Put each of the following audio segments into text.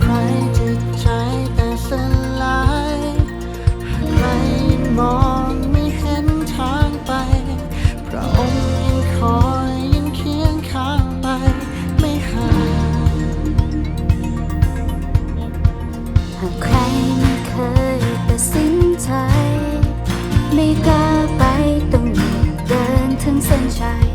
ใครจิตใจแต่สลายหากใครยังมองไม่เห็นทางไป พระองค์ยังคอยยังเคียงข้างไปไม่ห่างหากใครไม่เคยตัดสินใจ ไม่กล้าไปต้องมีเดินถึงเส้นชัย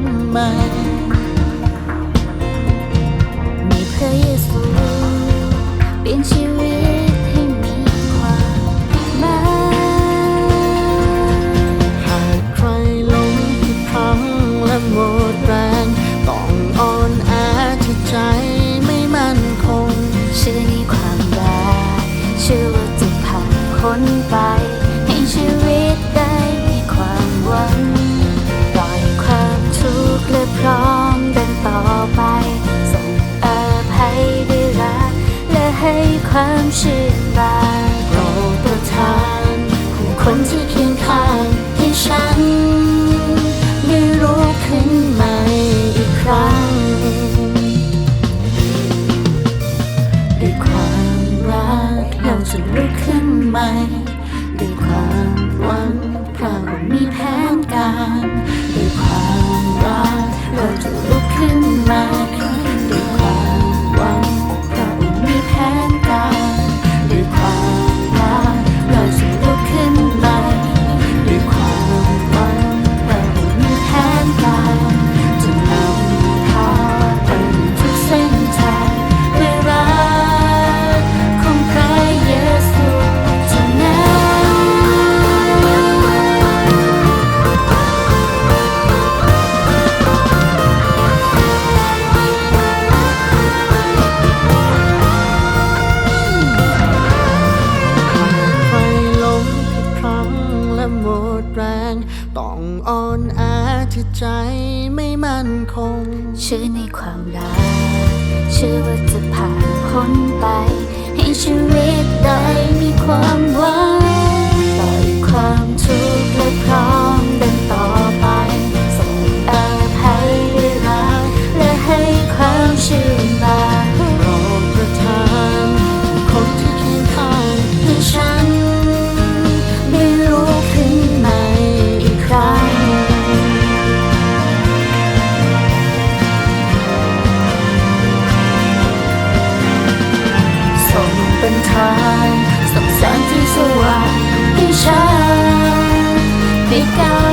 นใหม่ มีพระเยซูเปลี่ยนชีวิต ความชื่นบานโปรดประทานผู้คนที่เคียงข้างให้ฉันได้รู้ขึ้นใหม่อีกครั้งด้วยความรักเราจะลุกขึ้นใหม่ด้วยความหวังเพระองค์มีแผ ใจไม่มั่นคง เชื่อในความรัก เชื่อว่าจะผ่านพ้นไป ให้ชีวิต ทางส่องแสงที่สว่างให้ฉันไปก้า